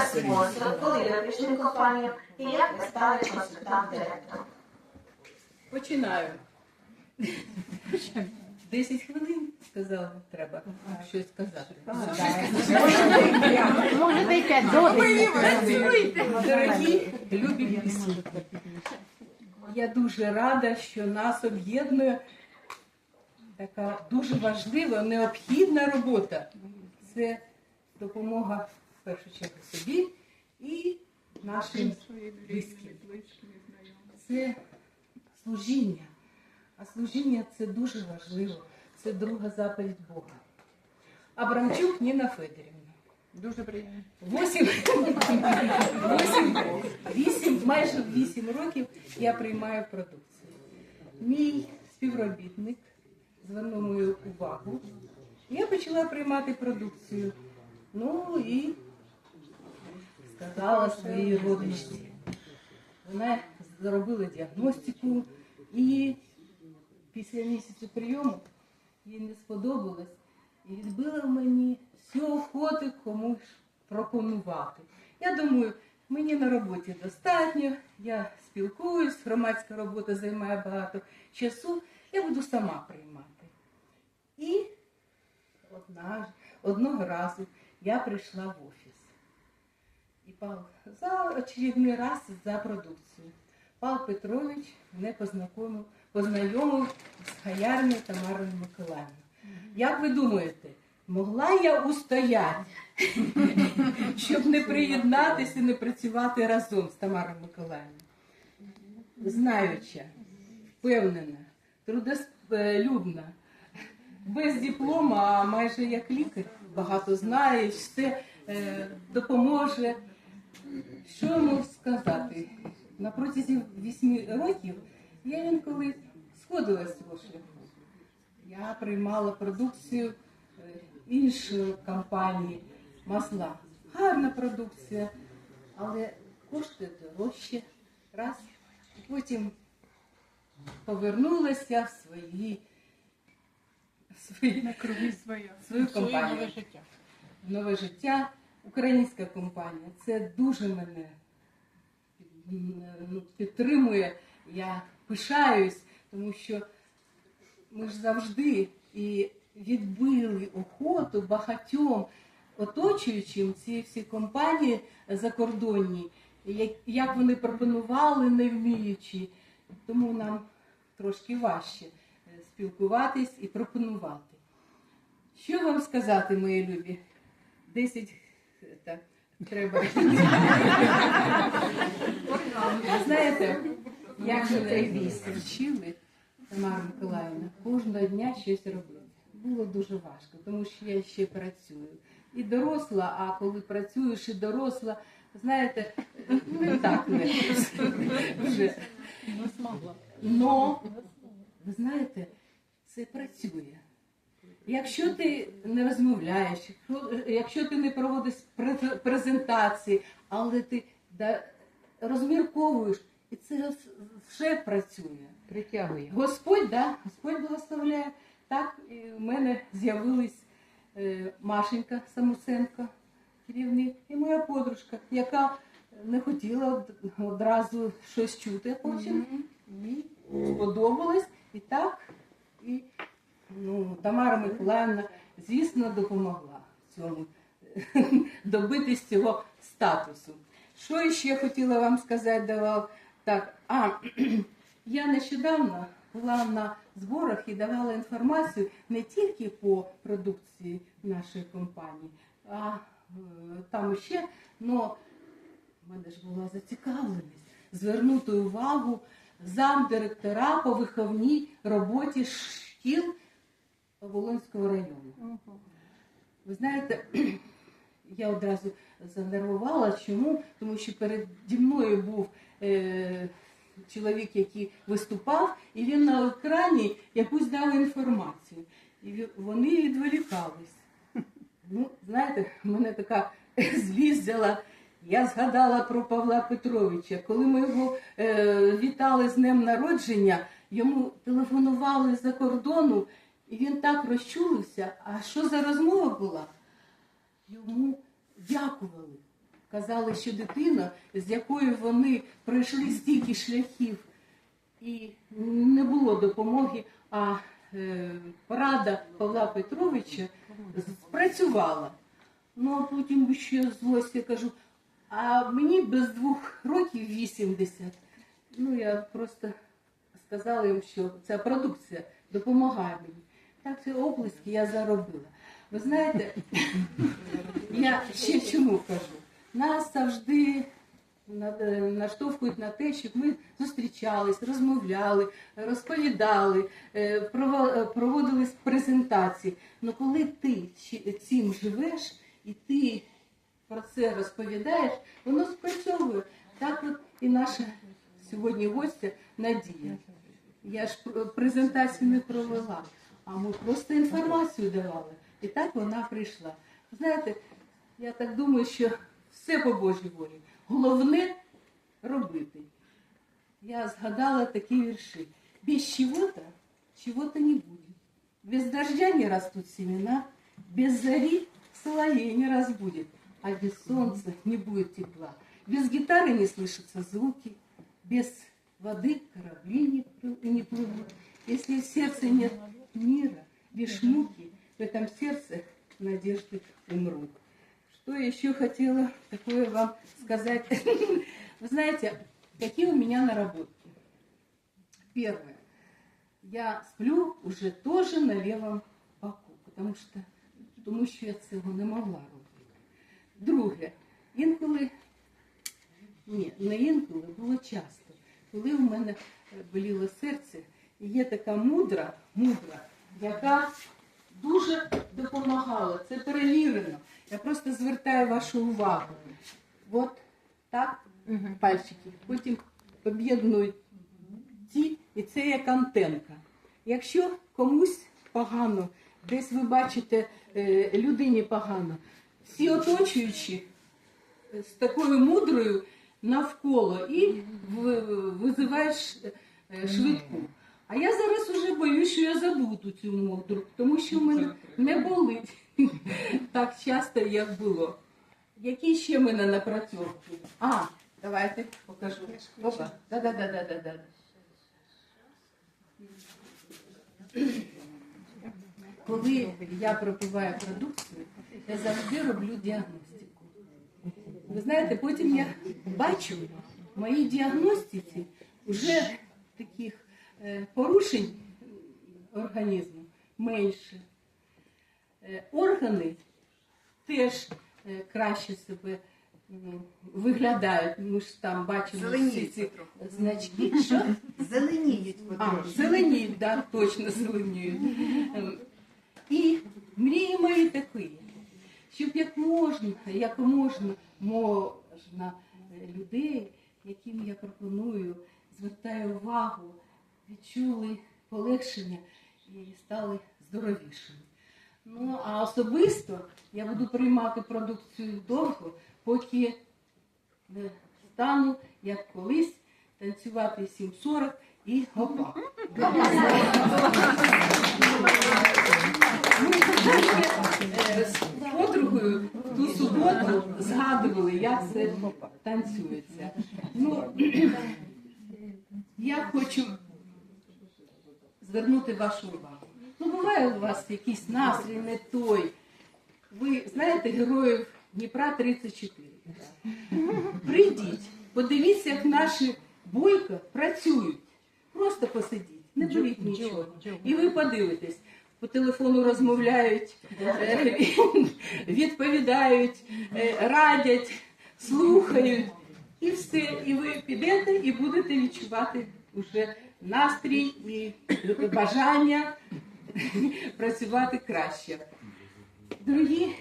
спонсор, коли ви прийшли і як ви стали консультант директором. Починаю. 10 хвилин сказали, треба щось сказати. Можете й п'ять до Дорогі любі підслухи. Я дуже рада, що нас об'єднує така дуже важлива, необхідна робота. Це допомога в першу чергу собі і нашим близьким. Це служіння. А служіння це дуже важливо. Це друга заповідь Бога. Абрамчук Ніна Федорівна. Дуже приємно. Вісім, вісім, вісім, майже вісім років я приймаю продукцію. Мій співробітник звернув мою увагу. Я почала приймати продукцію. Ну і сказала своїй родичці. Вона зробила діагностику і після місяця прийому їй не сподобалось і відбила мені всю охоту комусь пропонувати. Я думаю, мені на роботі достатньо, я спілкуюсь, громадська робота займає багато часу, я буду сама приймати. І одна, одного разу я прийшла в офіс. І Павло за очередний раз за продукцію. Павло Петрович мене познайомив, познайомив з Хаярною Тамарою Миколаївною. Як ви думаєте, могла я устояти, щоб не приєднатися, не працювати разом з Тамарою Миколаївною? Знаюча, впевнена, трудолюбна, без диплома, а майже як лікар, багато знає, все е, допоможе. Що я можу сказати? На протязі вісьми років я інколи сходила з цього шляху. Я приймала продукцію е, іншої компанії масла. Гарна продукція, але коштує дорожче. Раз. Потім повернулася в свої, в свої На круги своє. свою Своє компанію. нове життя. Нове життя, українська компанія. Це дуже мене ну, підтримує. Я пишаюсь, тому що ми ж завжди і відбили охоту багатьом оточуючим ці всі компанії закордонні, як вони пропонували, не вміючи. Тому нам трошки важче е, спілкуватись і пропонувати. Що вам сказати, мої любі? 10 це, треба. Знаєте, як цей військ вчили, Тамара Миколаївна, кожного дня щось робити. Було дуже важко, тому що я ще працюю. І доросла, а коли працюєш і доросла, знаєте, не так не вже. Но, ви знаєте, це працює. Якщо ти не розмовляєш, якщо- ти не проводиш презентації, але ти да, розмірковуєш, і це все працює. Притягує. Господь, да, Господь благословляє. Так, і в мене з'явилась е, Машенька Самусенко, керівник, і моя подружка, яка не хотіла одразу щось чути, а потім їй сподобалось. І так, і ну, Тамара Миколаївна, звісно, допомогла цьому добитись цього статусу. Що ще хотіла вам сказати, давав так. А я нещодавно була на зборах і давала інформацію не тільки по продукції нашої компанії, а е, там ще, но в мене ж була зацікавленість звернути увагу замдиректора по виховній роботі шкіл Волинського району. Ви знаєте, я одразу занервувала. Чому? Тому що переді мною був е, чоловік, який виступав, і він на екрані якусь дав інформацію. І вони відволікались. Ну, знаєте, в мене така злість взяла. Я згадала про Павла Петровича. Коли ми його е, вітали з днем народження, йому телефонували з-за кордону, і він так розчулився. А що за розмова була? Йому дякували. Казали, що дитина, з якою вони пройшли стільки шляхів, і не було допомоги, а е, порада Павла Петровича спрацювала. Ну, а потім ще злость, я кажу, а мені без двох років 80. Ну, я просто сказала їм, що ця продукція допомагає мені. Так ці оплески я заробила. Ви знаєте, я ще чому кажу? Нас завжди е, наштовхують на те, щоб ми зустрічались, розмовляли, розповідали, е, е, проводили презентації. Ну коли ти цим живеш і ти про це розповідаєш, воно спрацьовує. Так от і наша сьогодні гостя Надія. Я ж презентацію не провела, а ми просто інформацію давали. І так вона прийшла. Знаєте, я так думаю, що все по Божій волі. Головне робити. Я згадала такі вірші. Без чего-то чего-то не будет. Без дождя не растут семена, без зари соловей не разбудит, а без солнца не будет тепла. Без гитары не слышатся звуки, без воды корабли не, плы- не плывут. Если в сердце нет мира, лишь муки, в этом сердце надежды умрут. Что я еще хотела такое вам сказать? Вы знаете, какие у меня наработки? Первое. Я сплю уже тоже на левом боку, потому що, тому що я цього не могла робити. Друге, інколи, ні, не інколи, було часто, коли в мене е, боліло серце, І є така мудра, мудра, яка дуже допомагала. Це перевірено. Я просто звертаю вашу увагу. От так, пальчики. Потім об'єднують ті, і це як антенка. Якщо комусь погано, десь ви бачите е, людині погано, всі оточуючі е, з такою мудрою навколо і в- визивають ш- е, швидку. А я зараз уже боюсь, що я забуду цю мудру, тому що в мене не болить так часто, як було. Які ще в мене напрацьовки? А, давайте покажу. Опа, да-да-да-да-да. Коли я пропиваю продукцію, я завжди роблю діагностику. Ви знаєте, потім я бачу в моїй діагностиці вже таких порушень організму менше. Е, Органи теж е, краще себе виглядають. Ми ж там бачимо всі ці потроху. значки. Що? Зеленіють А, зеленіють, да, точно зеленіють. І мрії мої такі, щоб як можна, як можна, можна е, людей, яким я пропоную, звертаю увагу, відчули полегшення і стали здоровішими. Ну, а особисто я буду приймати продукцію довго, поки не стану, як колись, танцювати 7.40 і гопа. Ми з подругою в ту суботу згадували, як це танцюється. Ну, я хочу звернути вашу увагу. Ну, буває у вас якийсь настрій не той. Ви знаєте героїв Дніпра 34. Прийдіть, подивіться, як наші бойко працюють. Просто посидіть, не беріть нічого. І ви подивитесь. По телефону розмовляють, е, відповідають, е, радять, слухають. І все. І ви підете і будете відчувати вже настрій і бажання працювати краще. Дорогі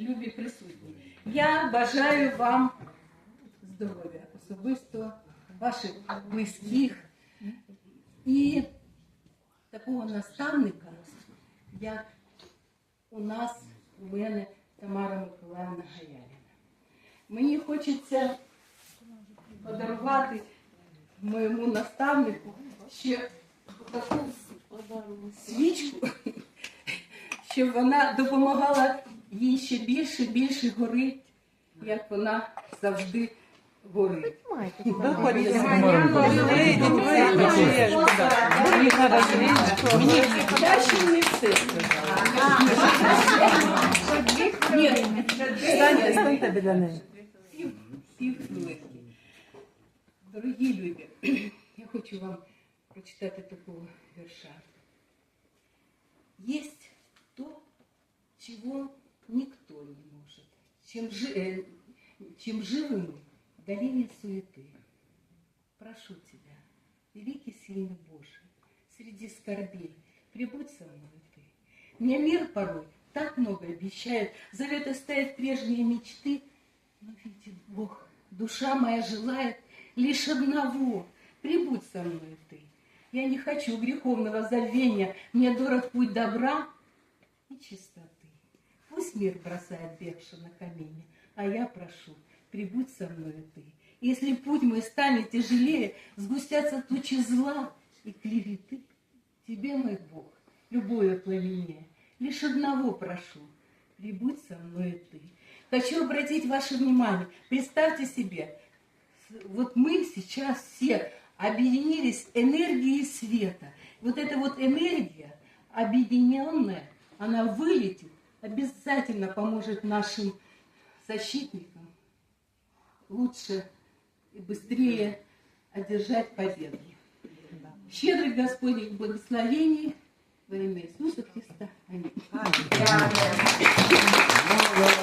любі присутні. Я бажаю вам здоров'я особисто, ваших близьких і такого наставника, як у нас, у мене Тамара Миколаївна Гаяріна. Мені хочеться подарувати моєму наставнику ще таку свічку, щоб вона допомагала їй ще більше, більше горить, як вона завжди горить. Не все. Ні, неї. Пів хвилинки. Дорогі люди, я хочу вам прочитати такого вірша. Есть то, чего никто не может, чем, жи- э, чем живы мы в долине суеты. Прошу тебя, великий сильный Боже, среди скорбей прибудь со мной ты. Мне мир порой так много обещает, зовет оставить прежние мечты, но видит Бог, душа моя желает лишь одного, прибудь со мной ты. Я не хочу греховного забвения, мне дорог путь добра и чистоты. Пусть мир бросает бегша на камень, а я прошу, прибудь со мной ты. Если путь мой станет тяжелее, сгустятся тучи зла и клеветы. Тебе, мой Бог, любое пламенее, лишь одного прошу, прибудь со мной ты. Хочу обратить ваше внимание, представьте себе, вот мы сейчас все объединились энергией света. Вот эта вот энергия, объединенная, она вылетит, обязательно поможет нашим защитникам лучше и быстрее одержать победу. Щедрых Господних благословений во имя Иисуса Христа. Аминь.